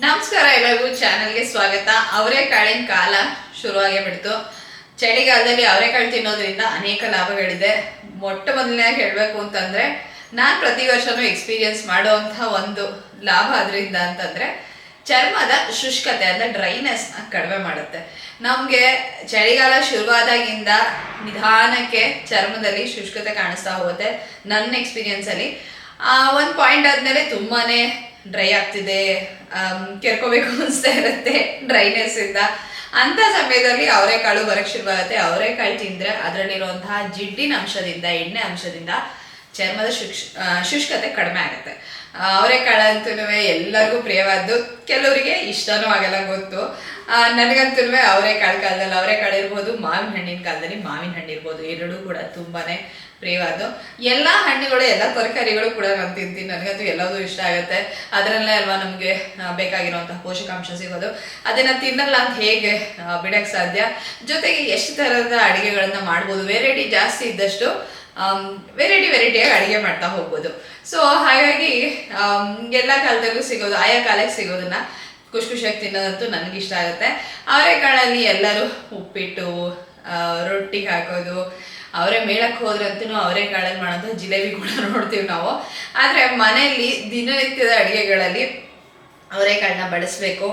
ನಮಸ್ಕಾರ ಎಲ್ಲರಿಗೂ ಚಾನಲ್ಗೆ ಸ್ವಾಗತ. ಅವರೆಕಾಳಿನ ಕಾಲ ಶುರುವಾಗೇ ಬಿಡ್ತು. ಚಳಿಗಾಲದಲ್ಲಿ ಅವರೆಕಾಳು ತಿನ್ನೋದ್ರಿಂದ ಅನೇಕ ಲಾಭಗಳಿದೆ. ಮೊಟ್ಟ ಮೊದಲನೇ ಹೇಳಬೇಕು ಅಂತಂದ್ರೆ, ನಾನು ಪ್ರತಿ ವರ್ಷನೂ ಎಕ್ಸ್ಪೀರಿಯನ್ಸ್ ಮಾಡುವಂಥ ಒಂದು ಲಾಭ ಅದರಿಂದ ಅಂತಂದ್ರೆ, ಚರ್ಮದ ಶುಷ್ಕತೆ, ಅಂದ್ರೆ ಡ್ರೈನೆಸ್ ಕಡಿಮೆ ಮಾಡುತ್ತೆ. ನಮಗೆ ಚಳಿಗಾಲ ಶುರುವಾದಾಗಿಂದ ನಿಧಾನಕ್ಕೆ ಚರ್ಮದಲ್ಲಿ ಶುಷ್ಕತೆ ಕಾಣಿಸ್ತಾ ಹೋಗುತ್ತೆ ನನ್ನ ಎಕ್ಸ್ಪೀರಿಯನ್ಸಲ್ಲಿ ಒಂದು ಪಾಯಿಂಟ್ ಆದಮೇಲೆ ತುಂಬಾನೇ ಡ್ರೈ ಆಗ್ತಿದೆ ಕೆರ್ಕೋಬೇಕು ಅನಿಸ್ತಾ ಇರುತ್ತೆ ಡ್ರೈನೆಸ್ ಇಂದ. ಅಂತ ಸಮಯದಲ್ಲಿ ಅವರೆಕಾಳು ಬರಕ್ ಶುರುವಾಗುತ್ತೆ ಅವರೆಕಾಳು ತಿಂದ್ರೆ ಅದರಲ್ಲಿರುವಂತಹ ಜಿಡ್ಡಿನ ಅಂಶದಿಂದ, ಎಣ್ಣೆ ಅಂಶದಿಂದ ಚರ್ಮದ ಶುಷ್ಕತೆ ಕಡಿಮೆ ಆಗುತ್ತೆ. ಅವರೆಕಾಳು ಅಂತೂ ಎಲ್ಲರಿಗೂ ಪ್ರಿಯವಾದ್ದು. ಕೆಲವರಿಗೆ ಇಷ್ಟನೂ ಆಗಲ್ಲ ಗೊತ್ತು. ನನಗಂತೂ ಅವರೆಕಾಳು ಕಾಲದಲ್ಲಿ ಅವರೆಕಾಳು ಇರ್ಬೋದು ಮಾವಿನ ಹಣ್ಣಿನ ಕಾಲದಲ್ಲಿ ಮಾವಿನ ಹಣ್ಣು ಇರ್ಬೋದು. ಎರಡೂ ಕೂಡ ತುಂಬಾನೇ ಪ್ರಿಯವಾದ್ದು. ಎಲ್ಲ ಹಣ್ಣುಗಳು, ಎಲ್ಲ ತರಕಾರಿಗಳು ಕೂಡ ನಾನು ತಿಂತೀನಿ. ನನಗಂತೂ ಎಲ್ಲದೂ ಇಷ್ಟ ಆಗುತ್ತೆ. ಅದರಲ್ಲೇ ಅಲ್ವಾ ನಮಗೆ ಬೇಕಾಗಿರುವಂತಹ ಪೋಷಕಾಂಶ ಸಿಗೋದು. ಅದನ್ನ ತಿನ್ನಲ್ಲ ಅಂತ ಹೇಗೆ ಬಿಡೋಕ್ಕೆ ಸಾಧ್ಯ? ಜೊತೆಗೆ ಎಷ್ಟು ಥರದ ಅಡುಗೆಗಳನ್ನು ಮಾಡ್ಬೋದು? ವೆರೈಟಿ ಜಾಸ್ತಿ ಇದ್ದಷ್ಟು ವೆರೈಟಿ ವೆರೈಟಿಯಾಗಿ ಅಡುಗೆ ಮಾಡ್ತಾ ಹೋಗ್ಬೋದು. ಸೊ ಹಾಗಾಗಿ ಆಮ್, ಎಲ್ಲ ಕಾಲದಲ್ಲೂ ಸಿಗೋದು ಆಯಾ ಕಾಲಕ್ಕೆ ಸಿಗೋದನ್ನ ಖುಷಿ ಖುಷಿಯಾಗಿ ತಿನ್ನೋದಂತೂ ಇಷ್ಟ ಆಗುತ್ತೆ. ಅವರೆಕಾಳಲ್ಲಿ ಎಲ್ಲರೂ ಉಪ್ಪಿಟ್ಟು ರೊಟ್ಟಿಗೆ ಹಾಕೋದು ಅವರೇ ಮೇಳಕ್ಕೆ ಹೋದ್ರಂತೂ ಅವರೇ ಕಾಳಲ್ಲಿ ಮಾಡೋದು ಜಿಲೇಬಿ ಕೂಡ ನೋಡ್ತೀವಿ ನಾವು. ಆದರೆ ಮನೆಯಲ್ಲಿ ದಿನನಿತ್ಯದ ಅಡುಗೆಗಳಲ್ಲಿ ಅವರೆಕಾಳನ್ನ ಬಳಸಬೇಕು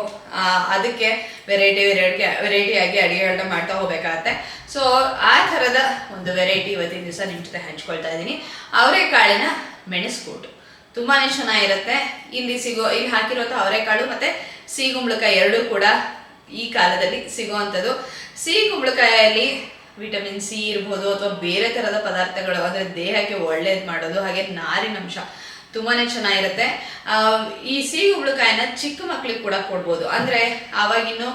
ಅದಕ್ಕೆ ವೆರೈಟಿ ವೆರೈಟಿ ವೆರೈಟಿಯಾಗಿ ಅಡುಗೆಗಳನ್ನ ಮಾಡ್ತಾ ಹೋಗ್ಬೇಕಾಗತ್ತೆ. ಸೊ ಆ ಥರದ ಒಂದು ವೆರೈಟಿ ಇವತ್ತಿನ ದಿವಸ ನಿಮ್ಮ ಜೊತೆ ಹಂಚ್ಕೊಳ್ತಾ ಇದ್ದೀನಿ. ಅವರೆಕಾಳಿನ ಮೆಣಸ್ಕೂಟು. ತುಂಬಾ ಚೆನ್ನಾಗಿರುತ್ತೆ. ಇಲ್ಲಿ ಸಿಗೋ, ಇಲ್ಲಿ ಹಾಕಿರುವಂಥ ಅವರೆಕಾಳು ಮತ್ತೆ ಸಿಹಿ ಕುಂಬಳಕಾಯಿ ಎರಡೂ ಕೂಡ ಈ ಕಾಲದಲ್ಲಿ ಸಿಗುವಂಥದ್ದು. ಸಿಹಿ ಕುಂಬಳಕಾಯಲ್ಲಿ ವಿಟಮಿನ್ ಸಿ ಇರ್ಬೋದು ಅಥವಾ ಬೇರೆ ಥರದ ಪದಾರ್ಥಗಳು, ಅಂದರೆ ದೇಹಕ್ಕೆ ಒಳ್ಳೇದು ಮಾಡೋದು, ಹಾಗೆ ನಾರಿನಂಶ ತುಂಬಾನೇ ಚೆನ್ನಾಗಿರುತ್ತೆ. ಈ ಸಿಹಿ ಹುಬ್ಳುಕಾಯಿನ ಚಿಕ್ಕ ಮಕ್ಳಿಗೆ ಕೂಡ ಕೊಡ್ಬೋದು. ಅಂದರೆ ಆವಾಗಿನ್ನು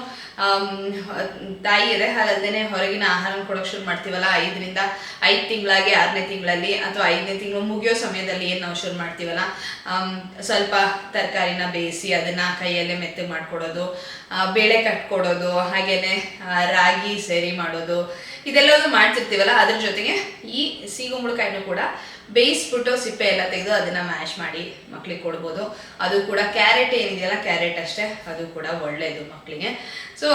ತಾಯಿ ಎದೆ ಹಾಲಲ್ದೇನೆ ಹೊರಗಿನ ಆಹಾರ ಕೊಡೋಕೆ ಶುರು ಮಾಡ್ತೀವಲ್ಲ, ಐದರಿಂದ ಐದು ತಿಂಗಳಾಗಿ, ಆರನೇ ತಿಂಗಳಲ್ಲಿ ಅಥವಾ ಐದನೇ ತಿಂಗಳು ಮುಗಿಯೋ ಸಮಯದಲ್ಲಿ ಏನು ನಾವು ಶುರು ಮಾಡ್ತೀವಲ್ಲ ಸ್ವಲ್ಪ ತರಕಾರಿನ ಬೇಯಿಸಿ ಅದನ್ನ ಕೈಯಲ್ಲೇ ಮೆತ್ತೆ ಮಾಡ್ಕೊಡೋದು ಬೇಳೆ ಕಟ್ಕೊಡೋದು ಹಾಗೇನೆ ರಾಗಿ ಸೇರಿ ಮಾಡೋದು ಇದೆಲ್ಲವೂ ಮಾಡ್ತಿರ್ತೀವಲ್ಲ, ಅದ್ರ ಜೊತೆಗೆ ಈ ಸೀಗುಂಬಳಕಾಯಿನೂ ಕೂಡ ಬೇಯಿಸ್ಬಿಟ್ಟು ಸಿಪ್ಪೆ ಎಲ್ಲ ತೆಗೆದು ಅದನ್ನ ಮ್ಯಾಶ್ ಮಾಡಿ ಮಕ್ಳಿಗೆ ಕೊಡ್ಬೋದು. ಅದು ಕೂಡ ಕ್ಯಾರೆಟ್ ಏನಿದೆಯಲ್ಲ ಕ್ಯಾರೆಟ್ ಅಷ್ಟೇ. ಅದು ಕೂಡ ಒಳ್ಳೆಯದು ಮಕ್ಕಳಿಗೆ ಸೊ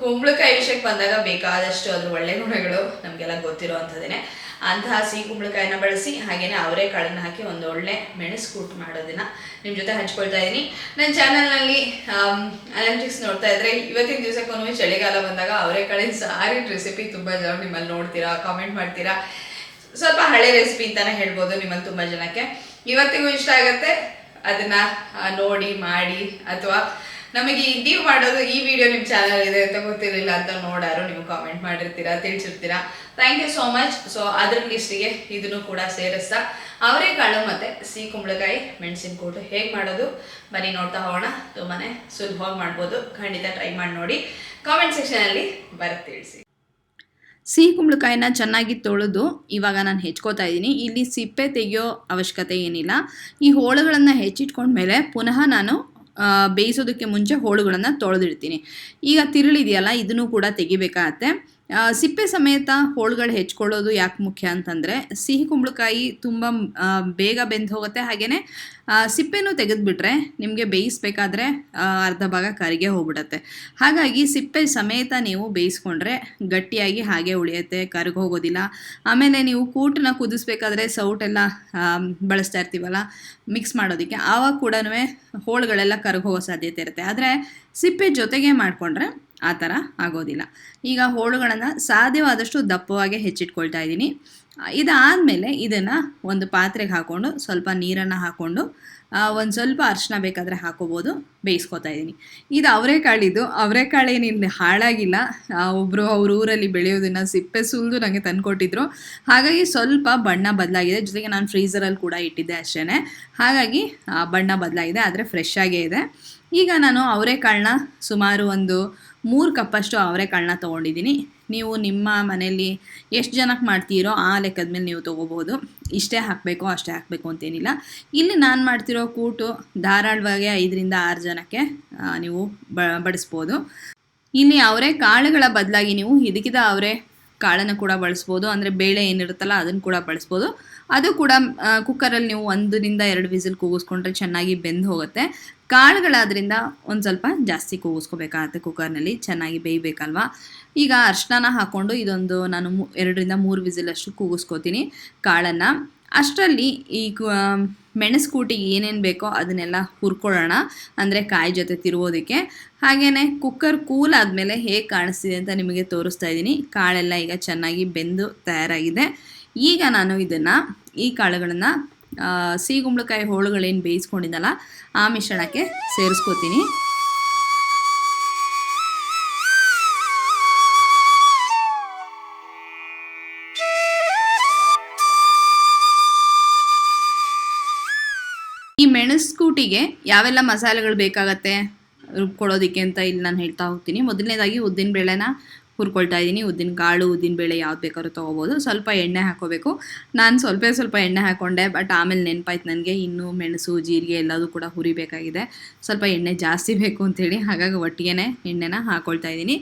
ಕುಂಬಳಕಾಯಿ ವಿಷಯಕ್ಕೆ ಬಂದಾಗ ಬೇಕಾದಷ್ಟು ಅದ್ರ ಒಳ್ಳೆ ಗುಣಗಳು ನಮಗೆಲ್ಲ ಗೊತ್ತಿರೋ ಅಂಥದ್ದೇನೆ ಅಂತಹ ಸಿಹಿ ಕುಂಬಳಕಾಯಿನ ಬಳಸಿ, ಹಾಗೇನೆ ಅವರೆಕಾಳನ್ನು ಹಾಕಿ ಒಂದು ಒಳ್ಳೆ ಮೆಣಸು ಕೂಟ್ ಮಾಡೋದನ್ನ ನಿಮ್ಮ ಜೊತೆ ಹಂಚ್ಕೊಳ್ತಾ ಇದ್ದೀನಿ ನನ್ನ ಚಾನಲ್ನಲ್ಲಿ ಅನಾಲಿಟಿಕ್ಸ್ ನೋಡ್ತಾ ಇದ್ರೆ ಇವತ್ತಿನ ದಿವಸಕ್ಕೊಮ್ಮೆ ಚಳಿಗಾಲ ಬಂದಾಗ ಅವರೆಕಾಳಿನ ಸಾರಿ ರೆಸಿಪಿ ತುಂಬ ಜನ ನಿಮ್ಮಲ್ಲಿ ನೋಡ್ತೀರಾ ಕಾಮೆಂಟ್ ಮಾಡ್ತೀರಾ. ಸ್ವಲ್ಪ ಹಳೆ ರೆಸಿಪಿ ಅಂತಾನೆ ಹೇಳ್ಬೋದು ನಿಮ್ಮಲ್ಲಿ ತುಂಬ ಜನಕ್ಕೆ. ಇವತ್ತಿಗೂ ಇಷ್ಟ ಆಗುತ್ತೆ ಅದನ್ನ ನೋಡಿ, ಮಾಡಿ, ಅಥವಾ ನಮಗೆ ನೀವು ಮಾಡೋದು ಈ ವಿಡಿಯೋ ನಿಮ್ಮ ಚಾನಲ್ ಇದೆ ಅಂತ ಗೊತ್ತಿರಲಿಲ್ಲ ಅಂತ ನೋಡಾರು, ನೀವು ಕಾಮೆಂಟ್ ಮಾಡಿರ್ತೀರಾ, ತಿಳಿಸಿರ್ತೀರಾ. Thank you so much so ಅದ್ರ ಲಿಸ್ಟಿಗೆ ಇದನ್ನು ಕೂಡ ಸೇರಿಸ್ತಾ, ಅವರೆಕಾಳು ಮತ್ತೆ ಸಿಹಿ ಕುಂಬಳಕಾಯಿ ಮೆಣಸಿನ ಕೂಟು ಹೇಗೆ ಮಾಡೋದು, ಬನ್ನಿ ನೋಡ್ತಾ ಹೋಗೋಣ. ತುಂಬಾ ಸುಲಭವಾಗಿ ಮಾಡ್ಬೋದು. ಖಂಡಿತ ಟ್ರೈ ಮಾಡಿ ನೋಡಿ. ಕಾಮೆಂಟ್ ಸೆಕ್ಷನಲ್ಲಿ ಬರುತ್ತೆ ತಿಳಿಸಿ. ಸಿಹಿ ಕುಂಬಳಕಾಯಿನ ಚೆನ್ನಾಗಿ ತೊಳೆದು ಇವಾಗ ನಾನು ಹೆಚ್ಕೋತಾ ಇದ್ದೀನಿ. ಇಲ್ಲಿ ಸಿಪ್ಪೆ ತೆಗೆಯೋ ಅವಶ್ಯಕತೆ ಏನಿಲ್ಲ. ಈ ಹೋಳುಗಳನ್ನು ಹೆಚ್ಚಿಟ್ಕೊಂಡ್ಮೇಲೆ ಪುನಃ ನಾನು ಬೇಯಿಸೋದಕ್ಕೆ ಮುಂಚೆ ಹೋಳುಗಳನ್ನು ತೊಳೆದಿಡ್ತೀನಿ. ಈಗ ತಿರುಳಿದೆಯಲ್ಲ, ಇದನ್ನು ಕೂಡ ತೆಗಿಬೇಕಾಗತ್ತೆ. ಸಿಪ್ಪೆ ಸಮೇತ ಹೋಳುಗಳು ಹೆಚ್ಕೊಳ್ಳೋದು ಯಾಕೆ ಮುಖ್ಯ ಅಂತಂದರೆ, ಸಿಹಿ ಕುಂಬಳಕಾಯಿ ತುಂಬ ಬೇಗ ಬೆಂದು ಹೋಗುತ್ತೆ. ಹಾಗೆಯೇ ಸಿಪ್ಪೆನೂ ತೆಗೆದುಬಿಟ್ರೆ ನಿಮಗೆ ಬೇಯಿಸ್ಬೇಕಾದ್ರೆ ಅರ್ಧ ಭಾಗ ಕರಿಗೆ ಹೋಗ್ಬಿಡತ್ತೆ. ಹಾಗಾಗಿ ಸಿಪ್ಪೆ ಸಮೇತ ನೀವು ಬೇಯಿಸ್ಕೊಂಡ್ರೆ ಗಟ್ಟಿಯಾಗಿ ಹಾಗೆ ಉಳಿಯುತ್ತೆ, ಕರಿಗೆ ಹೋಗೋದಿಲ್ಲ. ಆಮೇಲೆ ನೀವು ಕೂಟನ್ನ ಕುದಿಸ್ಬೇಕಾದ್ರೆ ಸೌಟೆಲ್ಲ ಬಳಸ್ತಾ ಇರ್ತೀವಲ್ಲ ಮಿಕ್ಸ್ ಮಾಡೋದಕ್ಕೆ, ಆವಾಗ ಕೂಡ ಹೋಳುಗಳೆಲ್ಲ ಕರಗೋಗೋ ಸಾಧ್ಯತೆ ಇರುತ್ತೆ. ಆದರೆ, ಸಿಪ್ಪೆ ಜೊತೆಗೆ ಮಾಡಿಕೊಂಡ್ರೆ ಆ ಥರ ಆಗೋದಿಲ್ಲ. ಈಗ ಹೋಳುಗಳನ್ನು ಸಾಧ್ಯವಾದಷ್ಟು ದಪ್ಪವಾಗಿ ಹೆಚ್ಚಿಟ್ಕೊಳ್ತಾ ಇದ್ದೀನಿ. ಇದಾದಮೇಲೆ ಇದನ್ನು ಒಂದು ಪಾತ್ರೆಗೆ ಹಾಕ್ಕೊಂಡು ಸ್ವಲ್ಪ ನೀರನ್ನು ಹಾಕ್ಕೊಂಡು ಒಂದು ಸ್ವಲ್ಪ ಅರ್ಶಿನ ಬೇಕಾದರೆ ಹಾಕೋಬೋದು, ಬೇಯಿಸ್ಕೊತಾ ಇದ್ದೀನಿ. ಇದು ಅವರೆಕಾಳಿದು ಅವರೆಕಾಳು ಏನಿಲ್ಲ ಹಾಳಾಗಿಲ್ಲ. ಒಬ್ಬರು ಅವ್ರ ಊರಲ್ಲಿ ಬೆಳೆಯೋದನ್ನು ಸಿಪ್ಪೆ ಸುಲಿದು ನನಗೆ ತಂದುಕೊಟ್ಟಿದ್ರು. ಹಾಗಾಗಿ ಸ್ವಲ್ಪ ಬಣ್ಣ ಬದಲಾಗಿದೆ. ಜೊತೆಗೆ ನಾನು ಫ್ರೀಸರಲ್ಲಿ ಕೂಡ ಇಟ್ಟಿದ್ದೆ ಅಷ್ಟೇ ಹಾಗಾಗಿ ಬಣ್ಣ ಬದಲಾಗಿದೆ, ಆದರೆ ಫ್ರೆಶ್ ಆಗೇ ಇದೆ. ಈಗ ನಾನು ಅವರೆಕಾಳನ್ನ ಸುಮಾರು ಒಂದು ಮೂರು ಕಪ್ಪಷ್ಟು ಅವರೆಕಾಳನ್ನ ತೊಗೊಂಡಿದ್ದೀನಿ. ನೀವು ನಿಮ್ಮ ಮನೆಯಲ್ಲಿ ಎಷ್ಟು ಜನಕ್ಕೆ ಮಾಡ್ತೀರೋ ಆ ಲೆಕ್ಕದ ಮೇಲೆ ನೀವು ತೊಗೋಬೋದು ಇಷ್ಟೇ ಹಾಕಬೇಕು, ಅಷ್ಟೇ ಹಾಕಬೇಕು ಅಂತೇನಿಲ್ಲ. ಇಲ್ಲಿ ನಾನು ಮಾಡ್ತಿರೋ ಕೂಟು ಧಾರಾಳವಾಗಿ ಐದರಿಂದ ಆರು ಜನಕ್ಕೆ ನೀವು ಬಡಿಸ್ಬೋದು. ಇಲ್ಲಿ ಅವರೇ ಕಾಳುಗಳ ಬದಲಾಗಿ ನೀವು ಹಿದಕಿದ ಅವರೇ ಕಾಳನ್ನು ಕೂಡ ಬಳಸ್ಬೋದು. ಅಂದರೆ ಬೇಳೆ ಏನಿರುತ್ತಲ್ಲ ಅದನ್ನು ಕೂಡ ಬಳಸ್ಬೋದು. ಅದು ಕೂಡ ಕುಕ್ಕರಲ್ಲಿ ನೀವು ಒಂದರಿಂದ ಎರಡು ವಿಸಿಲ್ ಕೂಗಿಸ್ಕೊಂಡ್ರೆ ಚೆನ್ನಾಗಿ ಬೆಂದು ಹೋಗುತ್ತೆ. ಕಾಳುಗಳಾದ್ರಿಂದ ಒಂದು ಸ್ವಲ್ಪ ಜಾಸ್ತಿ ಕೂಗಿಸ್ಕೋಬೇಕಾಗತ್ತೆ ಕುಕ್ಕರ್ನಲ್ಲಿ ಚೆನ್ನಾಗಿ ಬೇಯಬೇಕಲ್ವಾ? ಈಗ ಅರ್ಶಿನ ಹಾಕ್ಕೊಂಡು ಇದೊಂದು ನಾನು ಎರಡರಿಂದ ಮೂರು ವಿಸಿಲಷ್ಟು ಕೂಗಿಸ್ಕೋತೀನಿ ಕಾಳನ್ನು. ಅಷ್ಟರಲ್ಲಿ ಈ ಮೆಣಸು ಕೂಟಿಗೆ ಏನೇನು ಬೇಕೋ ಅದನ್ನೆಲ್ಲ ಹುರ್ಕೊಳ್ಳೋಣ. ಅಂದರೆ ಕಾಯಿ ಜೊತೆ ತಿರುವೋದಕ್ಕೆ ಹಾಗೆಯೇ ಕುಕ್ಕರ್ ಕೂಲ್ ಆದಮೇಲೆ ಹೇಗೆ ಕಾಣಿಸ್ತಿದೆ ಅಂತ ನಿಮಗೆ ತೋರಿಸ್ತಾ ಇದ್ದೀನಿ. ಕಾಳೆಲ್ಲ ಈಗ ಚೆನ್ನಾಗಿ ಬೆಂದು ತಯಾರಾಗಿದೆ. ಈಗ ನಾನು ಇದನ್ನು, ಈ ಕಾಳುಗಳನ್ನು ಸಿಹಿ ಕುಂಬಳಕಾಯಿ ಹೋಳುಗಳೇನು ಬೇಯಿಸ್ಕೊಂಡಿದ್ದಲ್ಲ, ಆ ಮಿಶ್ರಣಕ್ಕೆ ಸೇರಿಸ್ಕೋತೀನಿ. ಮೆಣಸು ಕೂಟಿಗೆ ಯಾವೆಲ್ಲ ಮಸಾಲೆಗಳು ಬೇಕಾಗತ್ತೆ ರುಬ್ಕೊಳ್ಳೋದಕ್ಕೆ ಅಂತ ಇಲ್ಲಿ ನಾನು ಹೇಳ್ತಾ ಹೋಗ್ತೀನಿ. ಮೊದಲನೇದಾಗಿ ಉದ್ದಿನ ಬೇಳೆನ ಹುರ್ಕೊಳ್ತಾ ಇದ್ದೀನಿ. ಉದ್ದಿನ ಕಾಳು, ಉದ್ದಿನ ಬೇಳೆ ಯಾವ್ದು ಬೇಕಾದ್ರೂ ತೊಗೋಬೋದು. ಸ್ವಲ್ಪ ಎಣ್ಣೆ ಹಾಕೋಬೇಕು. ನಾನು ಸ್ವಲ್ಪ ಸ್ವಲ್ಪ ಎಣ್ಣೆ ಹಾಕ್ಕೊಂಡೆ ಬಟ್ ಆಮೇಲೆ ನೆನಪಾಯ್ತು ನನಗೆ ಇನ್ನೂ ಮೆಣಸು, ಜೀರಿಗೆ ಎಲ್ಲದೂ ಕೂಡ ಹುರಿಬೇಕಾಗಿದೆ. ಸ್ವಲ್ಪ ಎಣ್ಣೆ ಜಾಸ್ತಿ ಬೇಕು ಅಂಥೇಳಿ ಹಾಗಾಗಿ ಒಟ್ಟಿಗೆ ಎಣ್ಣೆನ ಹಾಕ್ಕೊಳ್ತಾ ಇದ್ದೀನಿ.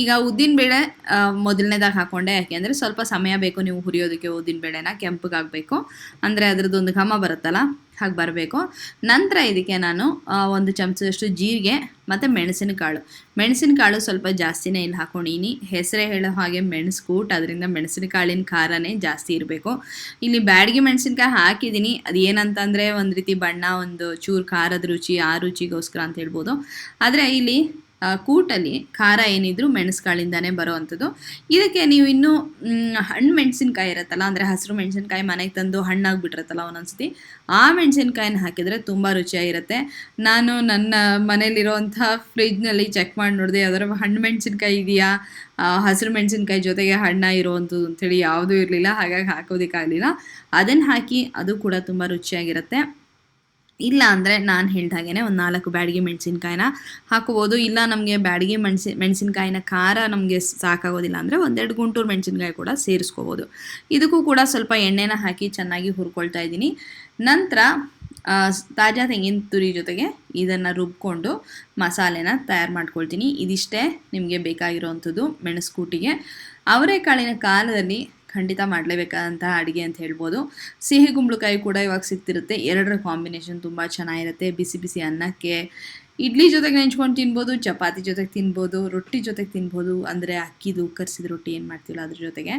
ಈಗ ಉದ್ದಿನ ಬೇಳೆ ಮೊದಲನೇದಾಗಿ ಹಾಕ್ಕೊಂಡೆ ಯಾಕೆಂದರೆ ಸ್ವಲ್ಪ ಸಮಯ ಬೇಕು ನೀವು ಹುರಿಯೋದಕ್ಕೆ ಉದ್ದಿನ ಬೇಳೆನ ಕೆಂಪಗಾಗಬೇಕು. ಅಂದರೆ ಅದರದ್ದೊಂದು ಘಮ ಬರುತ್ತಲ್ಲ ಹಾಗೆ ಬರಬೇಕು. ನಂತರ ಇದಕ್ಕೆ ನಾನು ಒಂದು ಚಮಚದಷ್ಟು ಜೀರಿಗೆ ಮತ್ತು ಮೆಣಸಿನಕಾಳು. ಮೆಣಸಿನಕಾಳು ಸ್ವಲ್ಪ ಜಾಸ್ತಿನೇ ಇಲ್ಲಿ ಹಾಕೊಂಡಿನಿ. ಹೆಸರೇ ಹೇಳೋ ಹಾಗೆ ಮೆಣಸು ಕೂಟ್ ಅದರಿಂದ ಮೆಣಸಿನಕಾಳಿನ ಖಾರನೇ ಜಾಸ್ತಿ ಇರಬೇಕು. ಇಲ್ಲಿ ಬ್ಯಾಡಿಗೆ ಮೆಣಸಿನಕಾಯಿ ಹಾಕಿದ್ದೀನಿ ಅದು ಏನಂತಂದರೆ ಒಂದು ರೀತಿ ಬಣ್ಣ, ಒಂದು ಚೂರು ಖಾರದ ರುಚಿ, ಆ ರುಚಿಗೋಸ್ಕರ ಅಂತ ಹೇಳ್ಬೋದು. ಆದರೆ ಇಲ್ಲಿ ಕೂಟಲ್ಲಿ ಖಾರ ಏನಿದ್ರು ಮೆಣಸುಗಳಿಂದಾನೇ ಬರೋವಂಥದ್ದು. ಇದಕ್ಕೆ ನೀವು ಇನ್ನೂ ಹಣ್ಣು ಮೆಣಸಿನ್ಕಾಯಿ ಇರುತ್ತಲ್ಲ, ಅಂದರೆ ಹಸಿರು ಮೆಣಸಿನ್ಕಾಯಿ ಮನೆಗೆ ತಂದು ಹಣ್ಣಾಗ್ಬಿಟ್ಟಿರುತ್ತಲ್ಲ ಒಂದೊಂದ್ಸತಿ, ಆ ಮೆಣಸಿನ್ಕಾಯಿನ ಹಾಕಿದರೆ ತುಂಬ ರುಚಿಯಾಗಿರುತ್ತೆ. ನಾನು ನನ್ನ ಮನೇಲಿರೋವಂಥ ಫ್ರಿಜ್ನಲ್ಲಿ ಚೆಕ್ ಮಾಡಿ ನೋಡಿದೆ ಯಾವ್ದಾರು ಹಣ್ಣು ಮೆಣಸಿನ್ಕಾಯಿ ಇದೆಯಾ? ಹಸಿರು ಮೆಣಸಿನ್ಕಾಯಿ ಜೊತೆಗೆ ಹಣ್ಣ ಇರುವಂಥದ್ದು ಅಂಥೇಳಿ ಯಾವುದೂ ಇರಲಿಲ್ಲ, ಹಾಗಾಗಿ ಹಾಕೋದಕ್ಕಾಗಲಿಲ್ಲ. ಅದನ್ನು ಹಾಕಿ ಅದು ಕೂಡ ತುಂಬ ರುಚಿಯಾಗಿರುತ್ತೆ. ಇಲ್ಲ ಅಂದರೆ ನಾನು ಹೇಳ್ದ ಹಾಗೇ ಒಂದು ನಾಲ್ಕು ಬ್ಯಾಡಿಗೆ ಮೆಣಸಿನ್ಕಾಯಿನ ಹಾಕೋಬೋದು. ಇಲ್ಲ ನಮಗೆ ಬ್ಯಾಡಿಗೆ ಮೆಣಸಿ, ಮೆಣಸಿನ್ಕಾಯಿನ ಖಾರ ನಮಗೆ ಸಾಕಾಗೋದಿಲ್ಲ ಅಂದರೆ ಒಂದೆರಡು ಗುಂಟೂರು ಮೆಣಸಿನ್ಕಾಯಿ ಕೂಡ ಸೇರಿಸ್ಕೋಬೋದು. ಇದಕ್ಕೂ ಕೂಡ ಸ್ವಲ್ಪ ಎಣ್ಣೆನ ಹಾಕಿ ಚೆನ್ನಾಗಿ ಹುರ್ಕೊಳ್ತಾ ಇದ್ದೀನಿ. ನಂತರ ತಾಜಾ ತೆಂಗಿನ ತುರಿ ಜೊತೆಗೆ ಇದನ್ನು ರುಬ್ಕೊಂಡು ಮಸಾಲೆನ ತಯಾರು ಮಾಡ್ಕೊಳ್ತೀನಿ. ಇದಿಷ್ಟೇ ನಿಮಗೆ ಬೇಕಾಗಿರೋವಂಥದ್ದು ಮೆಣಸು ಕೂಟಿಗೆ ಅವರೆಕಾಳಿನ ಕಾಲದಲ್ಲಿ ಖಂಡಿತ ಮಾಡಲೇಬೇಕಾದಂತಹ ಅಡುಗೆ ಅಂತ ಹೇಳ್ಬೋದು. ಸಿಹಿ ಕುಂಬಳಕಾಯಿ ಕೂಡ ಇವಾಗ ಸಿಗ್ತಿರುತ್ತೆ. ಎರಡರ ಕಾಂಬಿನೇಷನ್ ತುಂಬ ಚೆನ್ನಾಗಿರುತ್ತೆ. ಬಿಸಿ ಬಿಸಿ ಅನ್ನಕ್ಕೆ ಇಡ್ಲಿ ಜೊತೆಗೆ ನೆಂಚ್ಕೊಂಡು ತಿನ್ಬೋದು, ಚಪಾತಿ ಜೊತೆಗೆ ತಿನ್ಬೋದು, ರೊಟ್ಟಿ ಜೊತೆಗೆ ತಿನ್ಬೋದು. ಅಂದರೆ ಅಕ್ಕಿದು ಕರ್ಸಿದ ರೊಟ್ಟಿ ಏನು ಮಾಡ್ತೀವಲ್ಲ ಅದ್ರ ಜೊತೆಗೆ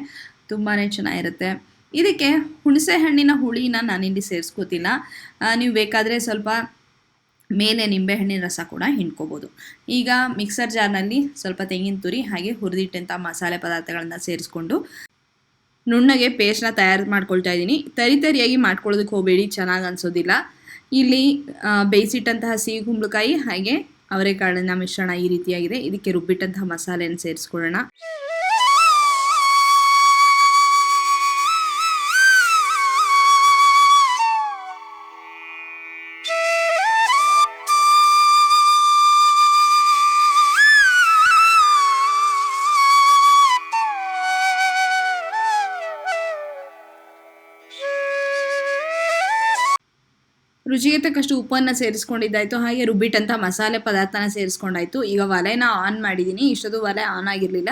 ತುಂಬಾ ಚೆನ್ನಾಗಿರುತ್ತೆ. ಇದಕ್ಕೆ ಹುಣಸೆ ಹಣ್ಣಿನ ಹುಳಿನ ನಾನಿಲ್ಲಿ ಸೇರಿಸ್ಕೋತಿಲ್ಲ. ನೀವು ಬೇಕಾದರೆ ಸ್ವಲ್ಪ ಮೇಲೆ ನಿಂಬೆಹಣ್ಣಿನ ರಸ ಕೂಡ ಹಿಂಡ್ಕೋಬೋದು. ಈಗ ಮಿಕ್ಸರ್ ಜಾರ್ನಲ್ಲಿ ಸ್ವಲ್ಪ ತೆಂಗಿನ ತುರಿ ಹಾಗೆ ಹುರಿದಿಟ್ಟಂಥ ಮಸಾಲೆ ಪದಾರ್ಥಗಳನ್ನು ಸೇರಿಸ್ಕೊಂಡು ನುಣ್ಣಗೆ ಪೇಸ್ಟ್ನ ತಯಾರು ಮಾಡ್ಕೊಳ್ತಾ ಇದ್ದೀನಿ. ತರಿ ತರಿಯಾಗಿ ಮಾಡ್ಕೊಳ್ಳೋದಕ್ಕೆ ಹೋಗಬೇಡಿ, ಚೆನ್ನಾಗಿ ಅನಿಸೋದಿಲ್ಲ. ಇಲ್ಲಿ ಬೇಯಿಸಿಟ್ಟಂತಹ ಸಿಹಿ ಕುಂಬಳಕಾಯಿ ಹಾಗೆ ಅವರೆಕಾಳಿನ ಮಿಶ್ರಣ ಈ ರೀತಿಯಾಗಿದೆ. ಇದಕ್ಕೆ ರುಬ್ಬಿಟ್ಟಂತಹ ಮಸಾಲೆಯನ್ನು ಸೇರಿಸ್ಕೊಳ್ಳೋಣ. ರುಚಿಗೆ ತಕ್ಕಷ್ಟು ಉಪ್ಪನ್ನು ಸೇರಿಸ್ಕೊಂಡಿದ್ದಾಯಿತು. ಹಾಗೆ ರುಬ್ಬಿಟ್ಟಂಥ ಮಸಾಲೆ ಪದಾರ್ಥನ ಸೇರಿಸ್ಕೊಂಡಾಯಿತು. ಈಗ ಒಲೆನ ಆನ್ ಮಾಡಿದ್ದೀನಿ ಇಷ್ಟೊಂದು ಒಲೆ ಆನ್ ಆಗಿರಲಿಲ್ಲ.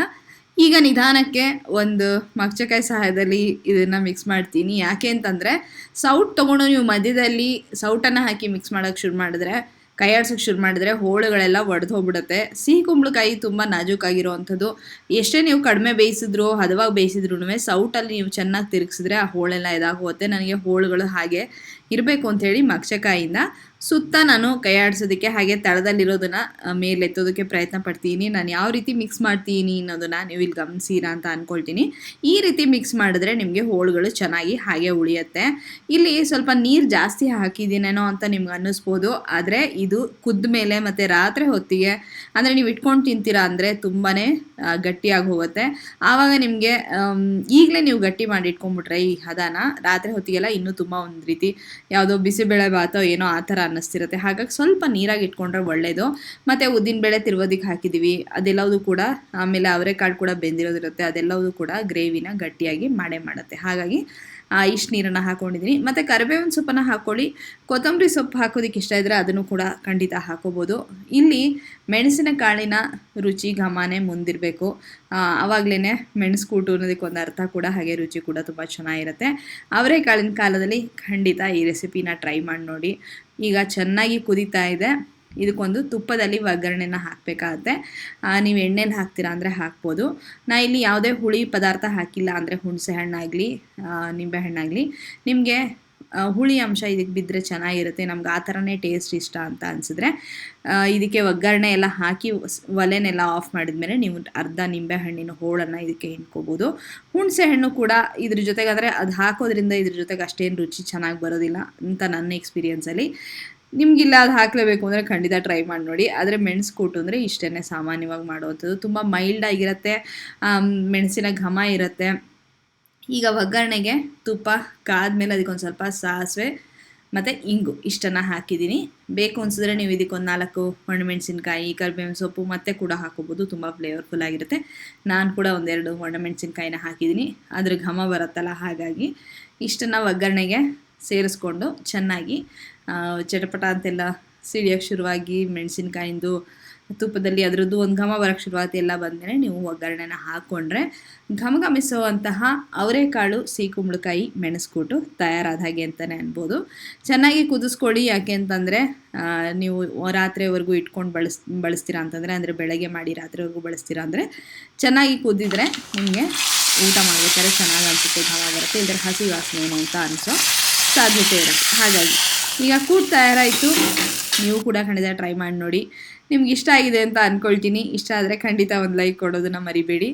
ಈಗ ನಿಧಾನಕ್ಕೆ ಒಂದು ಮಗ್ಚಕಾಯಿ ಸಹಾಯದಲ್ಲಿ ಇದನ್ನು ಮಿಕ್ಸ್ ಮಾಡ್ತೀನಿ. ಯಾಕೆ ಅಂತಂದರೆ, ಸೌಟ್ ತೊಗೊಂಡು ನೀವು ಮಧ್ಯದಲ್ಲಿ ಸೌಟನ್ನು ಹಾಕಿ ಮಿಕ್ಸ್ ಮಾಡೋಕ್ಕೆ ಶುರು ಮಾಡಿದ್ರೆ, ಕೈ ಆಡ್ಸೋಕ್ಕೆ ಶುರು ಮಾಡಿದ್ರೆ ಹೋಳುಗಳೆಲ್ಲ ಒಡೆದು ಹೋಗ್ಬಿಡುತ್ತೆ. ಸಿಹಿ ಕುಂಬಳಕಾಯಿ ತುಂಬ ನಾಜೂಕಾಗಿರೋವಂಥದ್ದು. ಎಷ್ಟೇ ನೀವು ಕಡಿಮೆ ಬೇಯಿಸಿದ್ರು, ಹದವಾಗಿ ಬೇಯಿಸಿದ್ರು ಸೌಟಲ್ಲಿ ನೀವು ಚೆನ್ನಾಗಿ ತಿರುಗಿಸಿದ್ರೆ ಆ ಹೋಳೆಲ್ಲ ಇದಾಗೋಗುತ್ತೆ ನನಗೆ ಹೋಳುಗಳು ಹಾಗೆ ಇರಬೇಕು ಅಂಥೇಳಿ ಮಕ್ಷಕಾಯಿಂದ ಸುತ್ತ ನಾನು ಕೈ ಆಡಿಸೋದಕ್ಕೆ ಹಾಗೆ ಮೇಲೆ ಎತ್ತೋದಕ್ಕೆ ಪ್ರಯತ್ನ ಪಡ್ತೀನಿ. ನಾನು ಯಾವ ರೀತಿ ಮಿಕ್ಸ್ ಮಾಡ್ತೀನಿ ಅನ್ನೋದನ್ನ ನೀವು ಇಲ್ಲಿ ಗಮನಿಸಿರಾ ಅಂತ ಅನ್ಕೊಳ್ತೀನಿ. ಈ ರೀತಿ ಮಿಕ್ಸ್ ಮಾಡಿದ್ರೆ ನಿಮಗೆ ಹೋಳುಗಳು ಚೆನ್ನಾಗಿ ಹಾಗೆ ಉಳಿಯುತ್ತೆ. ಇಲ್ಲಿ ಸ್ವಲ್ಪ ನೀರು ಜಾಸ್ತಿ ಹಾಕಿದ್ದೀನೇನೋ ಅಂತ ನಿಮ್ಗೆ ಅನ್ನಿಸ್ಬೋದು. ಆದರೆ ಇದು ಕುದ್ದ ಮೇಲೆ ಮತ್ತು ರಾತ್ರಿ ಹೊತ್ತಿಗೆ, ಅಂದರೆ ನೀವು ಇಟ್ಕೊಂಡು ತಿಂತೀರಾ ಅಂದರೆ ತುಂಬಾ ಗಟ್ಟಿಯಾಗಿ ಹೋಗುತ್ತೆ. ಆವಾಗ ನಿಮಗೆ ಈಗಲೇ ನೀವು ಗಟ್ಟಿ ಮಾಡಿ ಇಟ್ಕೊಂಡ್ಬಿಟ್ರೆ ಈ ಹದಾನ ರಾತ್ರಿ ಹೊತ್ತಿಗೆಲ್ಲ ಇನ್ನೂ ತುಂಬ ಒಂದು ರೀತಿ ಯಾವುದೋ ಬಿಸಿಬೇಳೆ ಬಾತೋ ಏನೋ ಆ ಥರ ಅನ್ನಿಸ್ತಿರುತ್ತೆ. ಹಾಗಾಗಿ ಸ್ವಲ್ಪ ನೀರಾಗಿ ಇಟ್ಕೊಂಡ್ರೆ ಒಳ್ಳೆಯದು ಮತ್ತು ಉದ್ದಿನಬೇಳೆ ತಿರುವೋದಕ್ಕೆ ಹಾಕಿದ್ದೀವಿ ಅದೆಲ್ಲವೂ ಕೂಡ, ಆಮೇಲೆ ಅವರೆಕಾಳು ಕೂಡ ಬೆಂದಿರೋದಿರುತ್ತೆ. ಅದೆಲ್ಲವೂ ಕೂಡ ಗ್ರೇವಿನ ಗಟ್ಟಿಯಾಗಿ ಮಾಡೇ ಮಾಡುತ್ತೆ. ಹಾಗಾಗಿ ಇಷ್ಟು ನೀರನ್ನು ಹಾಕ್ಕೊಂಡಿದ್ದೀನಿ ಮತ್ತು ಕರಿಬೇವಿನ ಸೊಪ್ಪನ್ನು ಹಾಕ್ಕೊಳ್ಳಿ ಕೊತ್ತಂಬರಿ ಸೊಪ್ಪು ಹಾಕೋದಕ್ಕೆ ಇಷ್ಟ ಇದ್ದರೆ ಅದನ್ನು ಕೂಡ ಖಂಡಿತ ಹಾಕೋಬೋದು. ಇಲ್ಲಿ ಮೆಣಸಿನಕಾಳಿನ ರುಚಿ ಘಮನೇ ಮುಂದಿರಬೇಕು. ಆವಾಗಲೇ ಮೆಣಸು ಕೂಟು ಅನ್ನೋದಕ್ಕೆ ಒಂದು ಅರ್ಥ ಕೂಡ, ಹಾಗೆ ರುಚಿ ಕೂಡ ತುಂಬ ಚೆನ್ನಾಗಿರುತ್ತೆ. ಅವರೆಕಾಳಿನ ಕಾಲದಲ್ಲಿ ಖಂಡಿತ ಈ ರೆಸಿಪಿನ ಟ್ರೈ ಮಾಡಿ ನೋಡಿ. ಈಗ ಚೆನ್ನಾಗಿ ಕುದೀತಾ ಇದೆ. ಇದಕ್ಕೊಂದು ತುಪ್ಪದಲ್ಲಿ ಒಗ್ಗರಣೆನ ಹಾಕಬೇಕಾಗತ್ತೆ. ನೀವು ಎಣ್ಣೆನ ಹಾಕ್ತೀರಾ ಅಂದರೆ ಹಾಕ್ಬೋದು. ನಾ ಇಲ್ಲಿ ಯಾವುದೇ ಹುಳಿ ಪದಾರ್ಥ ಹಾಕಿಲ್ಲ ಅಂದರೆ ಹುಣಸೆ ಹಣ್ಣಾಗಲಿ ನಿಂಬೆ ಹಣ್ಣಾಗಲಿ ನಿಮಗೆ ಹುಳಿ ಅಂಶ ಇದಕ್ಕೆ ಬಿದ್ದರೆ ಚೆನ್ನಾಗಿರುತ್ತೆ, ನಮ್ಗೆ ಆ ಥರನೇ ಟೇಸ್ಟ್ ಇಷ್ಟ ಅಂತ ಅನಿಸಿದ್ರೆ ಇದಕ್ಕೆ ಒಗ್ಗರಣೆ ಎಲ್ಲ ಹಾಕಿ ಒಲೆನೆಲ್ಲ ಆಫ್ ಮಾಡಿದ್ಮೇಲೆ ನೀವು ಅರ್ಧ ನಿಂಬೆ ಹಣ್ಣಿನ ಹೋಳನ್ನು ಇದಕ್ಕೆ ಹಿಂಡ್ಕೋಬೋದು. ಹುಣಸೆ ಹಣ್ಣು ಕೂಡ ಇದ್ರ ಜೊತೆಗಾದರೆ ಅದು ಹಾಕೋದ್ರಿಂದ ಇದ್ರ ಜೊತೆಗೆ ಅಷ್ಟೇನು ರುಚಿ ಚೆನ್ನಾಗಿ ಬರೋದಿಲ್ಲ ಅಂತ ನನ್ನ ಎಕ್ಸ್ಪೀರಿಯನ್ಸಲ್ಲಿ ನಿಮಗಿಲ್ಲ ಅದು ಹಾಕಲೇಬೇಕು ಅಂದರೆ ಖಂಡಿತ ಟ್ರೈ ಮಾಡಿ ನೋಡಿ. ಆದರೆ ಮೆಣಸು ಕೂಟು ಅಂದರೆ ಇಷ್ಟೇ ಸಾಮಾನ್ಯವಾಗಿ ಮಾಡುವಂಥದ್ದು ತುಂಬ ಮೈಲ್ಡ್ ಆಗಿರುತ್ತೆ ಮೆಣಸಿನ ಘಮ ಇರುತ್ತೆ. ಈಗ ಒಗ್ಗರಣೆಗೆ ತುಪ್ಪ, ಕಾದ್ಮೇಲೆ ಅದಕ್ಕೊಂದು ಸ್ವಲ್ಪ ಸಾಸಿವೆ ಮತ್ತು ಇಂಗು ಇಷ್ಟನ್ನು ಹಾಕಿದ್ದೀನಿ. ಬೇಕು ಅನಿಸಿದ್ರೆ ನೀವು ಇದಕ್ಕೊಂದು ನಾಲ್ಕು ಒಣಮೆಣಸಿನ್ಕಾಯಿ, ಕರ್ಬೇವಿನ ಸೊಪ್ಪು ಮತ್ತೆ ಕೂಡ ಹಾಕೋಬೋದು. ತುಂಬ ಫ್ಲೇವರ್ಫುಲ್ ಆಗಿರುತ್ತೆ. ನಾನು ಕೂಡ ಒಂದೆರಡು ಒಣಮೆಣಸಿನ್ಕಾಯಿನ ಹಾಕಿದ್ದೀನಿ. ಅದ್ರ ಘಮ ಬರುತ್ತಲ್ಲ ಹಾಗಾಗಿ ಇಷ್ಟನ್ನು ಒಗ್ಗರಣೆಗೆ ಸೇರಿಸ್ಕೊಂಡು ಚೆನ್ನಾಗಿ ಚಟಪಟ ಅಂತೆಲ್ಲ ಸಿಡಿಯೋಕ್ಕೆ ಶುರುವಾಗಿ ಮೆಣಸಿನ್ಕಾಯಿಂದು ತುಪ್ಪದಲ್ಲಿ ಅದರದ್ದು ಒಂದು ಘಮ ಬರೋಕ್ಕೆ ಶುರುವಾತಿ, ಎಲ್ಲ ಬಂದರೆ ನೀವು ಒಗ್ಗರಣೆನ ಹಾಕ್ಕೊಂಡ್ರೆ ಘಮ ಘಮಿಸುವಂತಹ ಅವರೆಕಾಳು ಸಿಹಿ ಕುಂಬಳಕಾಯಿ ಮೆಣಸ್ಕೊಟ್ಟು ತಯಾರಾದ ಹಾಗೆ ಅಂತಲೇ ಅನ್ಬೋದು. ಚೆನ್ನಾಗಿ ಕುದಿಸ್ಕೊಳ್ಳಿ, ಯಾಕೆ ಅಂತಂದರೆ ನೀವು ರಾತ್ರಿವರೆಗೂ ಇಟ್ಕೊಂಡು ಬಳಸ್, ಬಳಸ್ತೀರಾ ಅಂತಂದರೆ, ಅಂದರೆ ಬೆಳಗ್ಗೆ ಮಾಡಿ ರಾತ್ರಿವರೆಗೂ ಬಳಸ್ತೀರಾ ಅಂದರೆ ಚೆನ್ನಾಗಿ ಕುದ್ದಿದ್ರೆ ನಿಮಗೆ ಊಟ ಮಾಡ್ಬೇಕಾದ್ರೆ ಚೆನ್ನಾಗಿ ಅನಿಸುತ್ತೆ, ಘಮ ಬರುತ್ತೆ ಇದರ ಹಸಿ ವಾಸನೆ ಏನು ಅಂತ ಅನಿಸೋ ಸಾಧ್ಯತೆ ಇರುತ್ತೆ. ಹಾಗಾಗಿ ಈಗ ಕೂಡ ತಯಾರಾಯಿತು. ನೀವು ಕೂಡ ಖಂಡಿತ ಟ್ರೈ ಮಾಡಿ ನೋಡಿ. ನಿಮ್ಗೆ ಇಷ್ಟ ಆಗಿದೆ ಅಂತ ಅಂದ್ಕೊಳ್ತೀನಿ ಇಷ್ಟ ಆದರೆ ಖಂಡಿತ ಒಂದು ಲೈಕ್ ಕೊಡೋದನ್ನು ಮರಿಬೇಡಿ.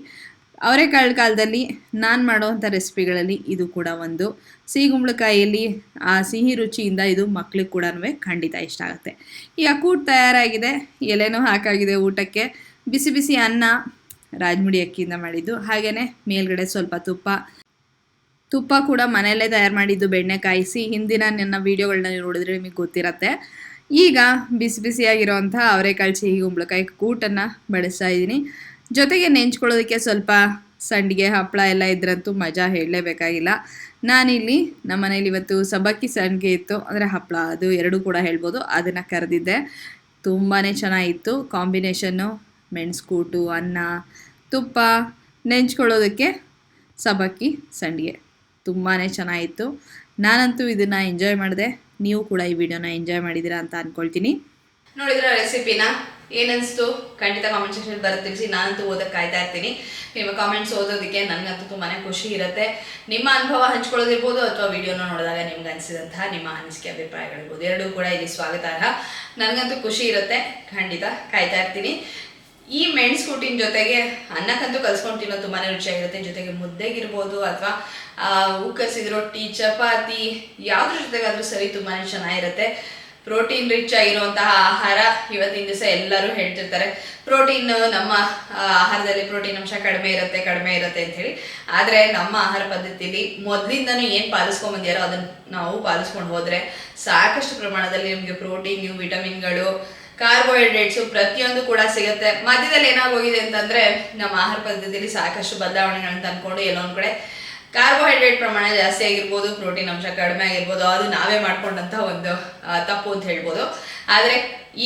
ಅವರೆಕಾಳು ಕಾಲದಲ್ಲಿ ನಾನು ಮಾಡುವಂಥ ರೆಸಿಪಿಗಳಲ್ಲಿ ಇದು ಕೂಡ ಒಂದು. ಸಿಹಿ ಕುಂಬಳಕಾಯಿಯಲ್ಲಿ ಆ ಸಿಹಿ ರುಚಿಯಿಂದ ಇದು ಮಕ್ಳಿಗೆ ಕೂಡ ಖಂಡಿತ ಇಷ್ಟ ಆಗುತ್ತೆ. ಈಗ ಕೂಟ್ ತಯಾರಾಗಿದೆ. ಎಲೆನೂ ಹಾಕಾಗಿದೆ ಊಟಕ್ಕೆ. ಬಿಸಿ ಬಿಸಿ ಅನ್ನ ರಾಜ್ಮುಡಿ ಅಕ್ಕಿಯಿಂದ ಮಾಡಿದ್ದು. ಹಾಗೆಯೇ ಮೇಲ್ಗಡೆ ಸ್ವಲ್ಪ ತುಪ್ಪ ತುಪ್ಪ ಕೂಡ ಮನೆಯಲ್ಲೇ ತಯಾರು ಮಾಡಿದ್ದು ಬೆಣ್ಣೆ ಕಾಯಿಸಿ ಹಿಂದಿನ ನನ್ನ ವೀಡಿಯೋಗಳನ್ನ ನೀವು ನೋಡಿದ್ರೆ ನಿಮಗೆ ಗೊತ್ತಿರತ್ತೆ. ಈಗ ಬಿಸಿ ಬಿಸಿಯಾಗಿರೋವಂಥ ಅವರೆಕಾಳು ಸಿಹಿ ಕುಂಬಳಕಾಯಿ ಕೂಟನ್ನು ಬಳಸ್ತಾ ಇದ್ದೀನಿ. ಜೊತೆಗೆ ನೆಂಚ್ಕೊಳ್ಳೋದಕ್ಕೆ ಸ್ವಲ್ಪ ಸಂಡಿಗೆ ಹಪ್ಪಳ ಎಲ್ಲ ಇದ್ರಂತೂ ಮಜಾ ಹೇಳಲೇಬೇಕಾಗಿಲ್ಲ. ನಾನಿಲ್ಲಿ ನಮ್ಮ ಮನೇಲಿ ಇವತ್ತು ಸಬ್ಬಕ್ಕಿ ಸಂಡಿಗೆ ಇತ್ತು. ಅಂದರೆ ಹಪ್ಪಳ ಅದು ಎರಡೂ ಕೂಡ ಹೇಳ್ಬೋದು. ಅದನ್ನು ಕರೆದಿದ್ದೆ. ತುಂಬಾ ಚೆನ್ನಾಗಿತ್ತು. ಕಾಂಬಿನೇಷನ್ನು ಮೆಣಸ್ಕೂಟು ಅನ್ನ, ತುಪ್ಪ ನೆಂಚ್ಕೊಳ್ಳೋದಕ್ಕೆ ಸಬ್ಬಕ್ಕಿ, ಸಂಡಿಗೆ. ತುಂಬಾ ಚೆನ್ನಾಗಿತ್ತು. ನಾನಂತೂ ಇದನ್ನು ಎಂಜಾಯ್ ಮಾಡಿದೆ. ನೀವು ಕೂಡ ಈ ವಿಡಿಯೋನ ಎಂಜಾಯ್ ಮಾಡಿದ್ದೀರಾ ಅಂತ ಅಂದ್ಕೊಳ್ತೀನಿ ನೋಡಿದ್ರೆ ರೆಸಿಪಿನ ಏನನ್ಸ್ತು? ಖಂಡಿತ ಕಾಮೆಂಟ್ ಸೆಕ್ಷನ್ ಬರ್ತಿರ್ಸಿ ನಾನಂತೂ ಓದಕ್ಕೆ ಕಾಯ್ತಾ ಇರ್ತೀನಿ. ನಿಮ್ಮ ಕಾಮೆಂಟ್ಸ್ ಓದೋದಕ್ಕೆ ನನಗಂತೂ ತುಂಬಾ ಖುಷಿ ಇರುತ್ತೆ. ನಿಮ್ಮ ಅನುಭವ ಹಂಚ್ಕೊಳ್ಳೋದಿರ್ಬೋದು ಅಥವಾ ವಿಡಿಯೋನ ನೋಡಿದಾಗ ನಿಮ್ಗೆ ಅನಿಸಿದಂತಹ ನಿಮ್ಮ ಅನಿಸಿಕೆ, ಅಭಿಪ್ರಾಯಗಳಿರ್ಬೋದು. ಎರಡೂ ಕೂಡ ಇಲ್ಲಿ ಸ್ವಾಗತಾರ್ಹ. ನನಗಂತೂ ಖುಷಿ ಇರುತ್ತೆ. ಖಂಡಿತ ಕಾಯ್ತಾ ಇರ್ತೀನಿ. ಈ ಮೆಣಸು ಕೂಟಿನ ಜೊತೆಗೆ ಅನ್ನಕ್ಕಂತೂ ಕಲ್ಸ್ಕೊಂಡು ತಿನ್ನೋದು ತುಂಬಾನೇ ರುಚಿಯಾಗಿರುತ್ತೆ. ಜೊತೆಗೆ ಮುದ್ದೆಗಿರ್ಬೋದು ಅಥವಾ ಉಕ್ಕಸಿದ ರೊಟ್ಟಿ ಚಪಾತಿ, ಯಾವ್ದ್ರ ಜೊತೆಗಾದ್ರೂ ಸರಿ ತುಂಬಾನೇ ಚೆನ್ನಾಗಿರುತ್ತೆ. ಪ್ರೋಟೀನ್ ರಿಚ್ ಆಗಿರುವಂತಹ ಆಹಾರ ಇವತ್ತಿನ ದಿವಸ ಎಲ್ಲರೂ ಹೇಳ್ತಿರ್ತಾರೆ. ಪ್ರೋಟೀನ್, ನಮ್ಮ ಆಹಾರದಲ್ಲಿ ಪ್ರೋಟೀನ್ ಅಂಶ ಕಡಿಮೆ ಇರುತ್ತೆ ಕಡಿಮೆ ಇರುತ್ತೆ ಅಂತ ಹೇಳಿ ಆದ್ರೆ ನಮ್ಮ ಆಹಾರ ಪದ್ಧತಿಲಿ ಮೊದಲಿಂದನೂ ಏನ್ ಪಾಲಿಸ್ಕೊಂಡ್ ಬಂದ್ಯಾರೋ ಅದನ್ನ ನಾವು ಪಾಲಿಸ್ಕೊಂಡು ಹೋದ್ರೆ ಸಾಕಷ್ಟು ಪ್ರಮಾಣದಲ್ಲಿ ನಿಮಗೆ ಪ್ರೋಟೀನ್, ವಿಟಮಿನ್ಗಳು ಕಾರ್ಬೋಹೈಡ್ರೇಟ್ಸ್ ಪ್ರತಿಯೊಂದು ಕೂಡ ಸಿಗುತ್ತೆ. ಮಧ್ಯದಲ್ಲಿ ಏನಾಗೋಗಿದೆ ಅಂತಂದ್ರೆ ನಮ್ಮ ಆಹಾರ ಪದ್ಧತಿಯಲ್ಲಿ ಸಾಕಷ್ಟು ಬದಲಾವಣೆಗಳನ್ನ ತಂದ್ಕೊಂಡು ಎಲ್ಲೊಂದು ಕಡೆ ಕಾರ್ಬೋಹೈಡ್ರೇಟ್ ಪ್ರಮಾಣ ಜಾಸ್ತಿ ಆಗಿರ್ಬೋದು, ಪ್ರೋಟೀನ್ ಅಂಶ ಕಡಿಮೆ ಆಗಿರ್ಬೋದು, ಅದು ನಾವೇ ಮಾಡ್ಕೊಂಡಂತ ಒಂದು ತಪ್ಪು ಅಂತ ಹೇಳ್ಬೋದು. ಆದ್ರೆ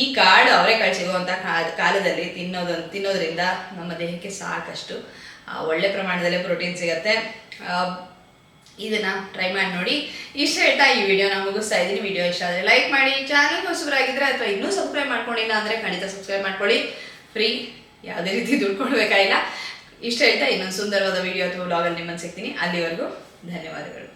ಈ ಕಾಡು ಅವರೆಕಾಳು ಸಿಗುವಂಥ ಕಾಲದಲ್ಲಿ ತಿನ್ನೋದು, ತಿನ್ನೋದ್ರಿಂದ ನಮ್ಮ ದೇಹಕ್ಕೆ ಸಾಕಷ್ಟು ಒಳ್ಳೆ ಪ್ರಮಾಣದಲ್ಲಿ ಪ್ರೋಟೀನ್ ಸಿಗತ್ತೆ. ಇದನ್ನ ಟ್ರೈ ಮಾಡಿ ನೋಡಿ. ಇಷ್ಟ ಹೇಳ್ತಾ ಈ ವಿಡಿಯೋನ ಮುಗಿಸ್ತಾ ಇದ್ದೀನಿ. ವಿಡಿಯೋ ಇಷ್ಟ ಆದರೆ ಲೈಕ್ ಮಾಡಿ. ಚಾನಲ್ ಹೊಸಬರಾಗಿದ್ರೆ ಅಥವಾ ಇನ್ನೂ ಸಬ್ಸ್ಕ್ರೈಬ್ ಮಾಡ್ಕೊಂಡಿಲ್ಲ ಅಂದರೆ ಖಂಡಿತ ಸಬ್ಸ್ಕ್ರೈಬ್ ಮಾಡ್ಕೊಳ್ಳಿ. ಫ್ರೀ ಯಾವುದೇ ರೀತಿ ದುಡ್ಡು ಇಷ್ಟ ಹೇಳ್ತಾ ಇನ್ನೊಂದು ಸುಂದರವಾದ ವಿಡಿಯೋ ಅಥವಾ ಬ್ಲಾಗಲ್ಲಿ ನಿಮ್ಮನ್ನು ಸಿಗ್ತೀನಿ. ಅಲ್ಲಿವರೆಗೂ ಧನ್ಯವಾದಗಳು.